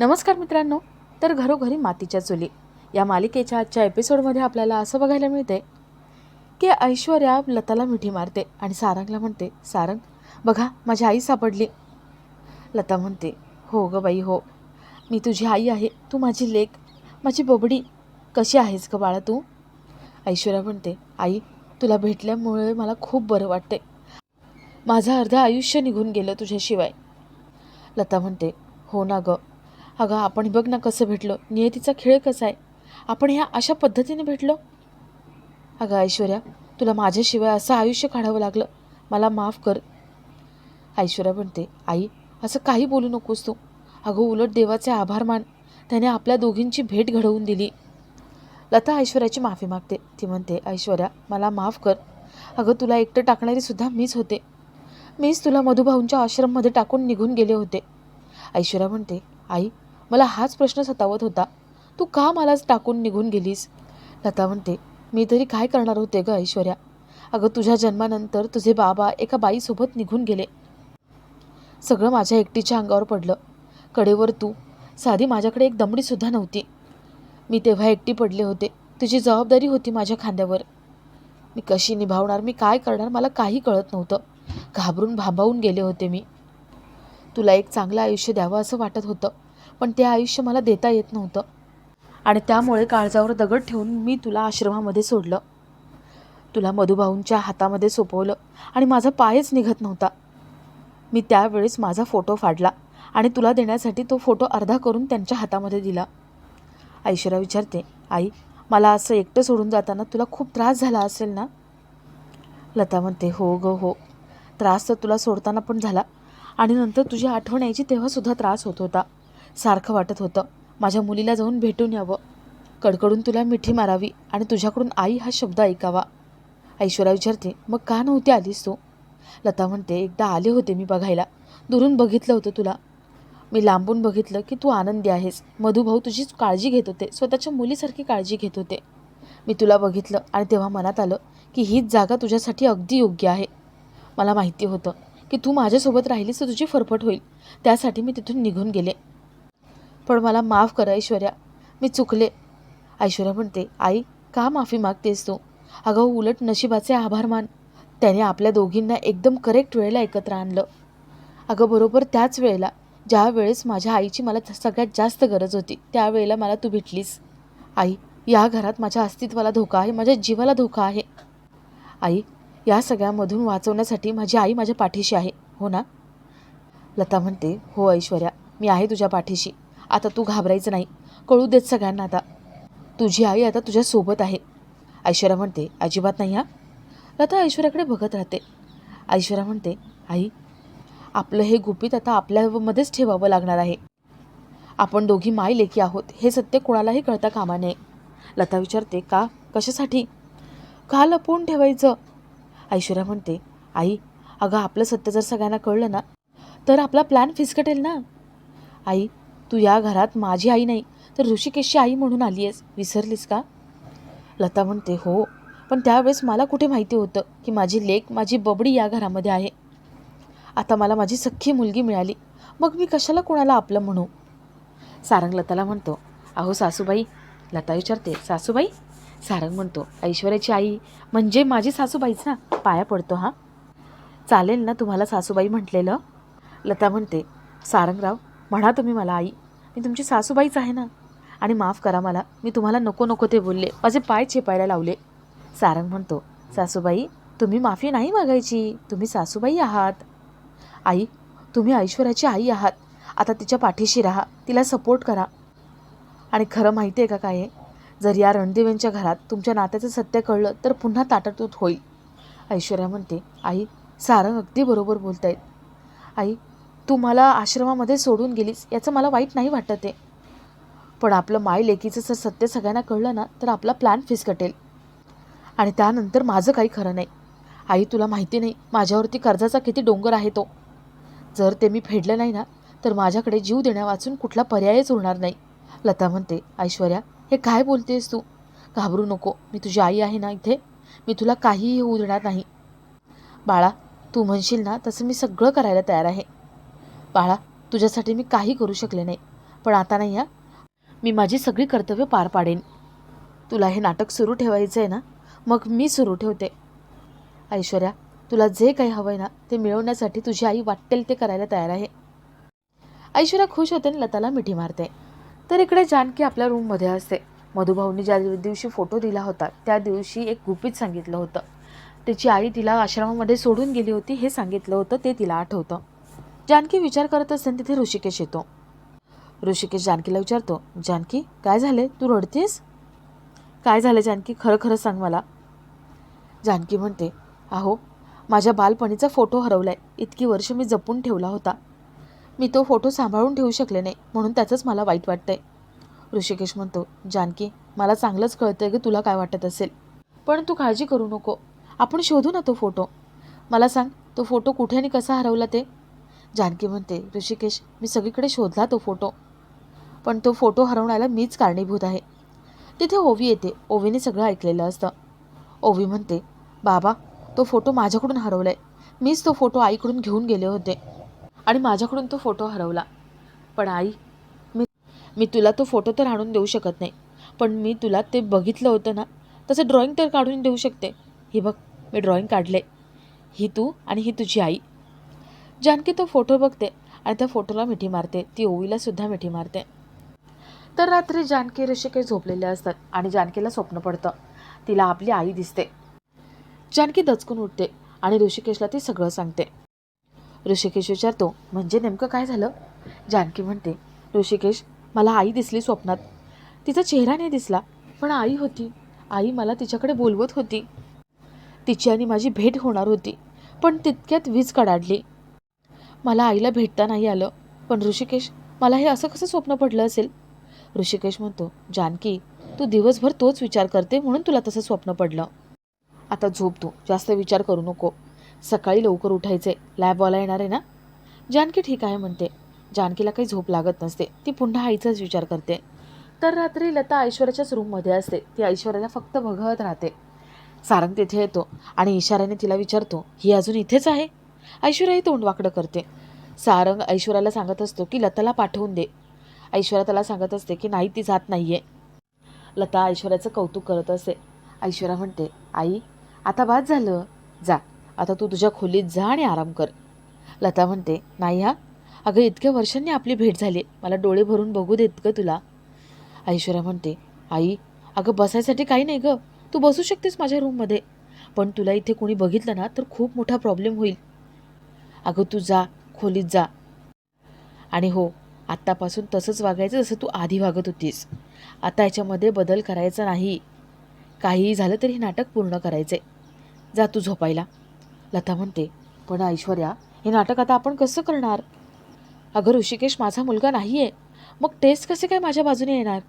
नमस्कार मित्रांनो तर घरोघरी मातीच्या चुली. या मालिकेच्या आजच्या एपिसोडमध्ये आपल्याला असं बघायला मिळते की ऐश्वर्या लताला मिठी मारते आणि सारंगला म्हणते सारंग बघा माझी आई सापडली. लता म्हणते हो ग बाई हो. मी तुझी आई आहे तू माझी लेक माझी बबडी. कशी आहेस ग बाळा तू? ऐश्वर्या म्हणते आई तुला भेटल्यामुळे मला खूप बरं वाटते माझं अर्धं आयुष्य निघून गेलं तुझ्याशिवाय. लता म्हणते हो ना गं. अगं आपण बघ ना कसं भेटलो. नियतीचा खेळ कसा आहे? आपण ह्या अशा पद्धतीने भेटलो? अगं ऐश्वर्या तुला माझ्याशिवाय असं आयुष्य काढावं लागलं. मला माफ कर. ऐश्वर्या म्हणते आई असं काही बोलू नकोस तू. अगं उलट देवाचे आभार मान. त्याने आपल्या दोघींची भेट घडवून दिली. लता ऐश्वर्याची माफी मागते. ती म्हणते ऐश्वर्या मला माफ कर. अगं तुला एकटं टाकणारी सुद्धा मीच होते. मीच तुला मधुभाऊंच्या आश्रममध्ये टाकून निघून गेले होते. ऐश्वर्या म्हणते आई मला हाच प्रश्न सतावत होता. तू का मलाच टाकून निघून गेलीस? लता म्हणते मी तरी काय करणार होते ग ऐश्वर्या? अगं तुझ्या जन्मानंतर तुझे बाबा एका बाईसोबत निघून गेले. सगळं माझ्या एकटीच्या अंगावर पडलं. कडेवर तू साधी माझ्याकडे एक दमडीसुद्धा नव्हती. मी तेव्हा एकटी पडले होते. तुझी जबाबदारी होती माझ्या खांद्यावर. मी कशी निभावणार मी काय करणार मला काही कळत नव्हतं. घाबरून भांबावून गेले होते मी. तुला एक चांगलं आयुष्य द्यावं असं वाटत होतं. पण ते आयुष्य मला देता येत नव्हतं. आणि त्यामुळे काळजावर दगड ठेवून मी तुला आश्रमामध्ये सोडलं. तुला मधुभाऊंच्या हातामध्ये सोपवलं आणि माझा पायच निघत नव्हता. मी त्यावेळेस माझा फोटो फाडला आणि तुला देण्यासाठी तो फोटो अर्धा करून त्यांच्या हातामध्ये दिला. ऐश्वर्या विचारते आई मला असं एकटं सोडून जाताना तुला खूप त्रास झाला असेल ना? लता म्हणते हो ग हो. त्रास तर तुला सोडताना पण झाला आणि नंतर तुझी आठवण यायची तेव्हासुद्धा त्रास होत होता. सारखं वाटत होतं. माझ्या मुलीला जाऊन भेटून यावं. कडकडून तुला मिठी मारावी आणि तुझ्याकडून आई हा शब्द ऐकावा. ऐश्वर्या विचारते मग का नव्हती आलीस तू? लता म्हणते एकदा आले होते मी बघायला. दुरून बघितलं होतं तुला. मी लांबून बघितलं की तू आनंदी आहेस. मधुभाऊ तुझी काळजी घेत होते. स्वतःच्या मुलीसारखी काळजी घेत होते. मी तुला बघितलं आणि तेव्हा मनात आलं की हीच जागा तुझ्यासाठी अगदी योग्य आहे. मला माहिती होतं की तू माझ्यासोबत राहिलीस तर तुझी फरफट होईल. त्यासाठी मी तिथून निघून गेले. पण मला माफ कर ऐश्वर्या. मी चुकले. ऐश्वर्या म्हणते आई का माफी मागतेस तू? अगं उलट नशिबाचे आभार मान. त्याने आपल्या दोघींना एकदम करेक्ट वेळेला एकत्र आणलं. अगं बरोबर त्याच वेळेला ज्या वेळेस माझ्या आईची मला सगळ्यात जास्त गरज होती त्यावेळेला मला तू भेटलीस. आई या घरात माझ्या अस्तित्वाला धोका आहे माझ्या जीवाला धोका आहे. आई या सगळ्यामधून वाचवण्यासाठी माझी आई माझ्या पाठीशी आहे हो ना? लता म्हणते हो ऐश्वर्या मी आहे तुझ्या पाठीशी. आता तू घाबरायचं नाही. कळू देत सगळ्यांना आता. तुझी आई आता तुझ्यासोबत आहे. ऐश्वर्या म्हणते अजिबात नाही हा. लता ऐश्वर्याकडे बघत राहते. ऐश्वर्या म्हणते आई आपलं हे गुपित आता आपल्यामध्येच ठेवावं लागणार आहे. आपण दोघी माय लेखी आहोत. हे सत्य कोणालाही कळता कामा नये. लता विचारते का? कशासाठी? का लपवून ठेवायचं? ऐश्वर्या म्हणते आई अगं आपलं सत्य जर सगळ्यांना कळलं ना तर आपला प्लॅन फिसकटेल ना. आई तू या घरात माझी आई नाही तर ऋषिकेशची आई म्हणून आली आहेस. विसरलीस का? लता म्हणते हो. पण त्यावेळेस मला कुठे माहिती होतं की माझी लेक माझी बबडी या घरामध्ये आहे? आता मला माझी सख्खी मुलगी मिळाली. मग मी कशाला कोणाला आपलं म्हणू? सारंग लताला म्हणतो अहो सासूबाई. लता विचारते सासूबाई? सारंग म्हणतो ऐश्वर्याची आई म्हणजे माझी सासूबाईच ना? पाया पडतो हां. चालेल ना तुम्हाला सासूबाई म्हटलेलं? लता म्हणते सारंगराव म्हणा तुम्ही मला आई. मी तुमची सासूबाईच आहे ना. आणि माफ करा मला मी तुम्हाला नको नको ते बोलले. माझे पाय छेपायला लावले. सारंग म्हणतो सासूबाई तुम्ही माफी नाही मागायची. तुम्ही सासूबाई आहात. आई तुम्ही ऐश्वर्याची आई आहात. आता तिच्या पाठीशी राहा. तिला सपोर्ट करा. आणि खरं माहिती आहे का काय आहे? जर या रणदेवेंच्या घरात तुमच्या नात्याचं सत्य कळलं तर पुन्हा ताटातूत होईल. ऐश्वर्या म्हणते आई सारंग अगदी बरोबर बोलत आहेत आई तू मला आश्रमामध्ये सोडून गेलीस याचं मला वाईट नाही वाटत आहे. पण आपलं माय लेकीचं जर सत्य सगळ्यांना कळलं ना तर आपला प्लॅन फिसकटेल. आणि त्यानंतर माझं काही खरं नाही. आई तुला माहिती नाही माझ्यावरती कर्जाचा किती डोंगर आहे तो. जर ते मी फेडलं नाही ना तर माझ्याकडे जीव देण्या वाचून कुठला पर्यायच उरणार नाही. लता म्हणते ऐश्वर्या हे काय बोलतेस तू? घाबरू नको मी तुझी आई आहे ना इथे? मी तुला काहीही होऊ देणार नाही. बाळा तू म्हणशील ना तसं मी सगळं करायला तयार आहे. बाळा तुझ्यासाठी मी काही करू शकले नाही. पण आता नाही हा. मी माझी सगळी कर्तव्य पार पाडेन. तुला हे नाटक सुरू ठेवायचं आहे ना मग मी सुरू ठेवते. ऐश्वर्या तुला जे काही हवं आहे ना ते मिळवण्यासाठी तुझी आई वाटेल ते करायला तयार आहे. ऐश्वर्या खुश होते आणि लताला मिठी मारते. तर इकडे जानकी आपल्या रूममध्ये असते. मधुभाऊनी ज्या दिवशी फोटो दिला होता त्या दिवशी एक गुपित सांगितलं होतं. तिची आई तिला आश्रमामध्ये सोडून गेली होती हे सांगितलं होतं ते तिला आठवतं. जानकी विचार करत असताना तिथे ऋषिकेश येतो. ऋषिकेश जानकीला विचारतो जानकी काय झाले तू रडतेस काय झालं जानकी? खरं खरं सांग मला. जानकी म्हणते अहो माझ्या बालपणीचा फोटो हरवलाय. इतकी वर्ष मी जपून ठेवला होता. मी तो फोटो सांभाळून ठेवू शकले नाही म्हणून त्याचंच मला वाईट वाटतंय. ऋषिकेश म्हणतो जानकी मला चांगलंच कळतंय की तुला काय वाटत असेल. पण तू काळजी करू नको. आपण शोधू ना तो फोटो. मला सांग तो फोटो कुठे आणि कसा हरवला ते? जानकी म्हणते ऋषिकेश मी सगळीकडे शोधला तो फोटो. पण तो फोटो हरवण्याला मीच कारणीभूत आहे. तिथे ओवी येते. ओवीने सगळं ऐकलेलं असतं. ओवी म्हणते बाबा तो फोटो माझ्याकडून हरवलाय. मीच तो फोटो आईकडून घेऊन गेले होते आणि माझ्याकडून तो फोटो हरवला. पण आई मी मी तुला तो फोटो तर आणून देऊ शकत नाही. पण मी तुला ते बघितलं होतं ना तसं ड्रॉइंग तर काढून देऊ शकते. ही बघ मी ड्रॉइंग काढले. ही तू आणि ही तुझी आई. जानकी तो फोटो बघते आणि त्या फोटोला मिठी मारते. ती ओवीला सुद्धा मिठी मारते. तर रात्री जानकी ऋषिकेश झोपलेले असतात आणि जानकीला स्वप्न पडतं. तिला आपली आई दिसते. जानकी दचकून उठते आणि ऋषिकेशला ती सगळं सांगते. ऋषिकेश विचारतो म्हणजे नेमकं काय झालं? जानकी म्हणते ऋषिकेश मला आई दिसली स्वप्नात. तिचा चेहरा नाही दिसला पण आई होती. आई मला तिच्याकडे बोलवत होती. तिची आणि माझी भेट होणार होती. पण तितक्यात वीज कडाडली. मला आईला भेटता नाही आलं. पण ऋषिकेश मला हे असं कसं स्वप्न पडलं असेल? ऋषिकेश म्हणतो जानकी तू दिवसभर तोच विचार करते म्हणून तुला तसं स्वप्न पडलं. आता झोप तू जास्त विचार करू नको. सकाळी लवकर उठायचे लॅबवाला येणार आहे ना? जानकी ठीक आहे म्हणते. जानकीला काही झोप लागत नसते ती पुन्हा आईचाच विचार करते. तर रात्री लता ऐश्वर्याच्याच रूममध्ये असते ती ऐश्वर्याला फक्त बघत राहते. सारंग तिथे येतो आणि इशाऱ्याने तिला विचारतो ही अजून इथेच आहे? ऐश्वर्या ही तोंड वाकडं करते. सारंग ऐश्वर्याला सांगत असतो की लताला पाठवून दे. ऐश्वर्या त्याला सांगत असते की नाही ती जात नाही आहे लता ऐश्वर्याचं कौतुक करत असे ऐश्वर्या म्हणते आई आता बाद झालं. जा आता तू तुझ्या खोलीत जा आणि आराम कर. लता म्हणते नाही हा अगं इतक्या वर्षांनी आपली भेट झाली. मला डोळे भरून बघू देत ग तुला. ऐश्वर्या म्हणते आई अगं बसायसाठी काही नाही ग. तू बसू शकतेस माझ्या रूममध्ये. पण तुला इथे कोणी बघितलं ना तर खूप मोठा प्रॉब्लेम होईल. अगं तू जा खोलीत जा. आणि हो आत्तापासून तसंच वागायचं जसं तू आधी वागत होतीस. आता याच्यामध्ये बदल करायचा नाही. काहीही झालं तरी हे नाटक पूर्ण करायचे जा तू झोपायला. लता म्हणते पण ऐश्वर्या हे नाटक आता आपण कसं करणार? अगं ऋषिकेश माझा मुलगा नाही आहे मग टेस्ट कसे काय माझ्या बाजूने येणार?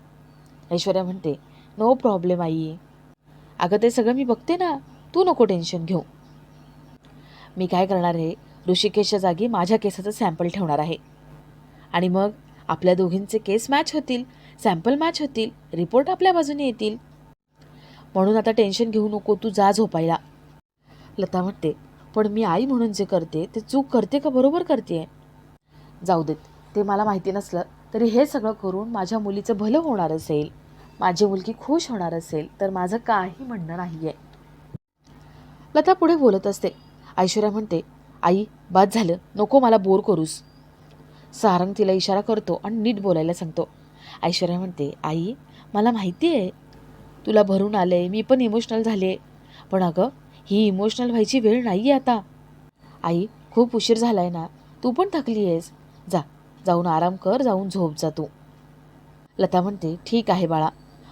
ऐश्वर्या म्हणते नो प्रॉब्लेम आई. अगं ते सगळं मी बघते ना. तू नको टेन्शन घेऊ. मी काय करणार आहे ऋषिकेशच्या जागी माझ्या केसाचं सॅम्पल ठेवणार आहे. आणि मग आपल्या दोघींचे केस मॅच होतील सॅम्पल मॅच होतील रिपोर्ट आपल्या बाजूने येतील. म्हणून आता टेन्शन घेऊ नको तू जा झोपायला. लता म्हणते पण मी आई म्हणून जे करते ते चूक करते का बरोबर करते? जाऊ देत ते मला माहिती नसलं तरी हे सगळं करून माझ्या मुलीचं भलं होणार असेल. माझी मुलगी खुश होणार असेल तर माझं काही म्हणणं नाही आहे लता पुढे बोलत असते. ऐश्वर्या म्हणते आई बाद झालं. नको मला बोर करूस. सारंग तिला इशारा करतो आणि नीट बोलायला सांगतो. ऐश्वर्या म्हणते आई मला माहिती आहे. तुला भरून आले मी पण इमोशनल झाले पण अगं ही इमोशनल व्हायची वेळ नाही आहे आता. आई खूप उशीर झालाय ना. तू पण थकली आहेस जा जाऊन आराम कर जाऊन झोप जा तू. लता म्हणते ठीक आहे बाळा.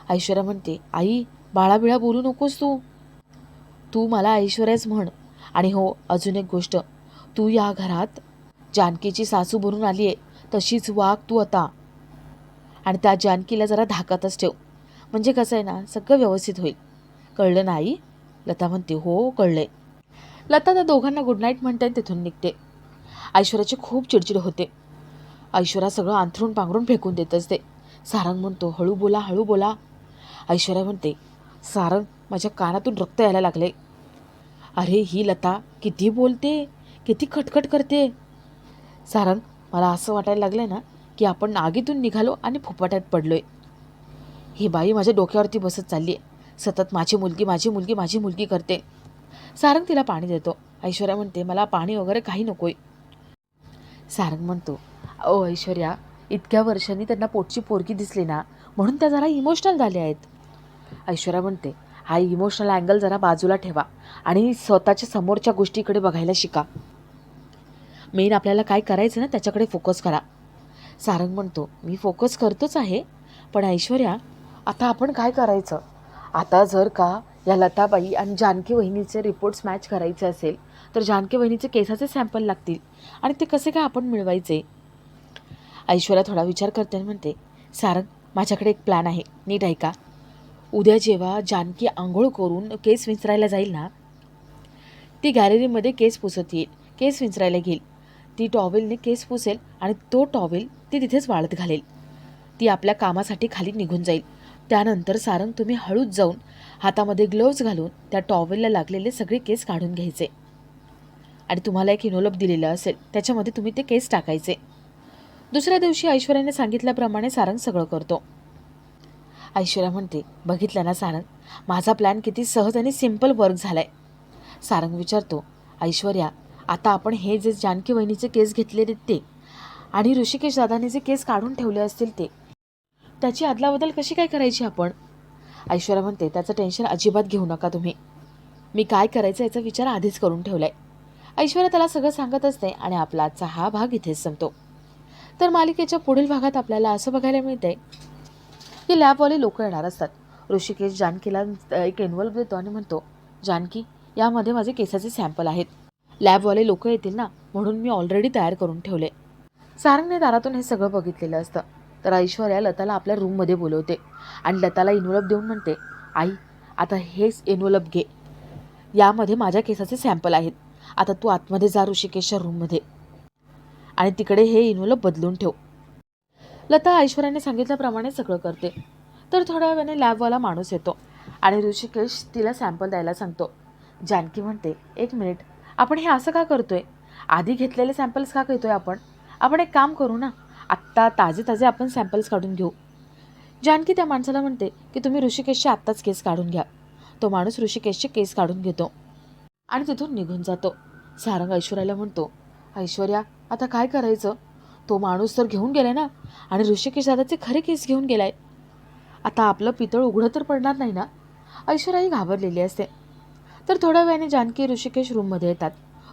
ऐश्वर्या म्हणते आई बाळा बिळा बोलू नकोस तू. तू मला ऐश्वर्याच म्हण. आणि हो अजून एक गोष्ट. तू या घरात. जानकीची सासू भरून आली आहे. तशीच वाघ तू आता. आणि त्या जानकीला जरा धाकातच ठेव. म्हणजे कसं आहे ना सगळं व्यवस्थित होईल. कळलं नाही? लता म्हणते हो कळलंय. लता त्या दोघांना गुड नाईट म्हणते आणि तिथून निघते. ऐश्वर्याची खूप चिडचिड होते. ऐश्वर्या सगळं अंथरून पांघरून फेकून देत असते सारंग म्हणतो हळू बोला हळू बोला. ऐश्वर्या म्हणते सारंग माझ्या कानातून रक्त यायला लागले अरे ही लता किती बोलते? किती खटखट करते. सारंग मला असं वाटायला लागलं ना की आपण आगीतून निघालो आणि फुपाट्यात पडलोय. ही बाई माझ्या डोक्यावरती बसत चालली आहे सतत माझी मुलगी माझी मुलगी माझी मुलगी करते. सारंग तिला पाणी देतो. ऐश्वर्या म्हणते मला पाणी वगैरे काही नकोय. सारंग म्हणतो ओ ऐश्वर्या इतक्या वर्षांनी त्यांना पोटची पोरगी दिसली ना म्हणून त्या जरा इमोशनल झाल्या आहेत. ऐश्वर्या म्हणते हा इमोशनल अँगल जरा बाजूला ठेवा आणि स्वतःच्या समोरच्या गोष्टीकडे बघायला शिका. मेन आपल्याला काय करायचं ना त्याच्याकडे फोकस करा. सारंग म्हणतो मी फोकस करतोच आहे पण ऐश्वर्या आता आपण काय करायचं? आता जर का या लताबाई आणि जानकी वहिनीचे रिपोर्ट्स मॅच करायचे असेल तर जानकी वहिनीचे केसाचे सॅम्पल लागतील आणि ते कसे काय आपण मिळवायचे? ऐश्वर्या थोडा विचार करते आणि म्हणते सारंग माझ्याकडे एक प्लॅन आहे. नीट ऐका. उद्या जेव्हा जानकी आंघोळ करून केस विंचरायला जाईल ना ती गॅलरीमध्ये केस पुसत येईल. केस विंचरायला घेईल. ती टॉवेलने केस पुसेल आणि तो टॉवेल ती तिथेच वाळत घालेल. ती आपल्या कामासाठी खाली निघून जाईल. त्यानंतर सारंग तुम्ही हळूच जाऊन हातामध्ये ग्लोव्ज घालून त्या टॉवेलला लागलेले सगळे केस काढून घ्यायचे. आणि तुम्हाला एक इनोलप दिलेलं असेल त्याच्यामध्ये तुम्ही ते केस टाकायचे. दुसऱ्या दिवशी ऐश्वर्याने सांगितल्याप्रमाणे सारंग सगळं करतो. ऐश्वर्या म्हणते बघितलं ना सारंग? माझा प्लॅन किती सहज आणि सिंपल वर्क झाला आहे सारंग विचारतो ऐश्वर्या आता आपण हे जे जानकी वहिनीचे केस घेतलेले ते आणि ऋषिकेश दादाने जे केस काढून ठेवले असतील ते त्याची अदलाबदल कशी काय करायची आपण? ऐश्वर्या म्हणते त्याचं टेन्शन अजिबात घेऊ नका तुम्ही. मी काय करायचं याचा विचार आधीच करून ठेवलाय. ऐश्वर्या त्याला सगळं सांगत असते आणि आपला आजचा हा भाग इथेच संपतो. तर मालिकेच्या पुढील भागात आपल्याला असं बघायला मिळतंय की लॅबवाले लोक येणार असतात. ऋषिकेश जानकीला एक एनवल्प देतो आणि म्हणतो जानकी यामध्ये माझे केसाचे सॅम्पल आहेत. लॅबवाले लोक येतील ना म्हणून मी ऑलरेडी तयार करून ठेवले. सारंगने दारातून हे सगळं बघितलेलं असतं. तर ऐश्वर्या लताला आपल्या रूममध्ये बोलवते. आणि लताला इन्व्हलप देऊन म्हणते आई आता हेच एन्व्हलप घे. यामध्ये माझ्या केसाचे सॅम्पल आहेत. आता तू आतमध्ये जा ऋषिकेशच्या रूममध्ये आणि तिकडे हे इन्व्हलप बदलून ठेव. लता ऐश्वर्याने सांगितल्याप्रमाणे सगळं करते. तर थोड्या वेळाने लॅबवाला माणूस येतो. आणि ऋषिकेश तिला सॅम्पल द्यायला सांगतो. जानकी म्हणते एक मिनिट आपण हे असं का करतोय? आधी घेतलेले सॅम्पल्स का घेतोय आपण? आपण एक काम करू ना. आत्ता ताजे ताजे आपण सॅम्पल्स काढून घेऊ. जानकी त्या माणसाला म्हणते की तुम्ही ऋषिकेशचे आत्ताच केस काढून घ्या. तो माणूस ऋषिकेशचे केस काढून घेतो. आणि तिथून निघून जातो. सारंग ऐश्वर्याला म्हणतो ऐश्वर्या आता काय करायचं? तो माणूस तर घेऊन गेलाय ना. आणि ऋषिकेश दादाचे खरे केस घेऊन गेलाय. आता आपलं पितळ उघडं तर पडणार नाही ना. ऐश्वर्याही घाबरलेली असते. तर थोड्या वेळाने जानकी ऋषिकेश रूममध्ये येतात.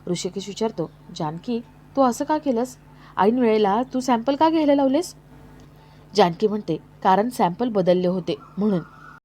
ऋषिकेश विचारतो जानकी तू असं का केलंस? ऐन वेळेला तू सॅम्पल का घ्यायला लावलेस? जानकी म्हणते कारण सॅम्पल बदलले होते म्हणून.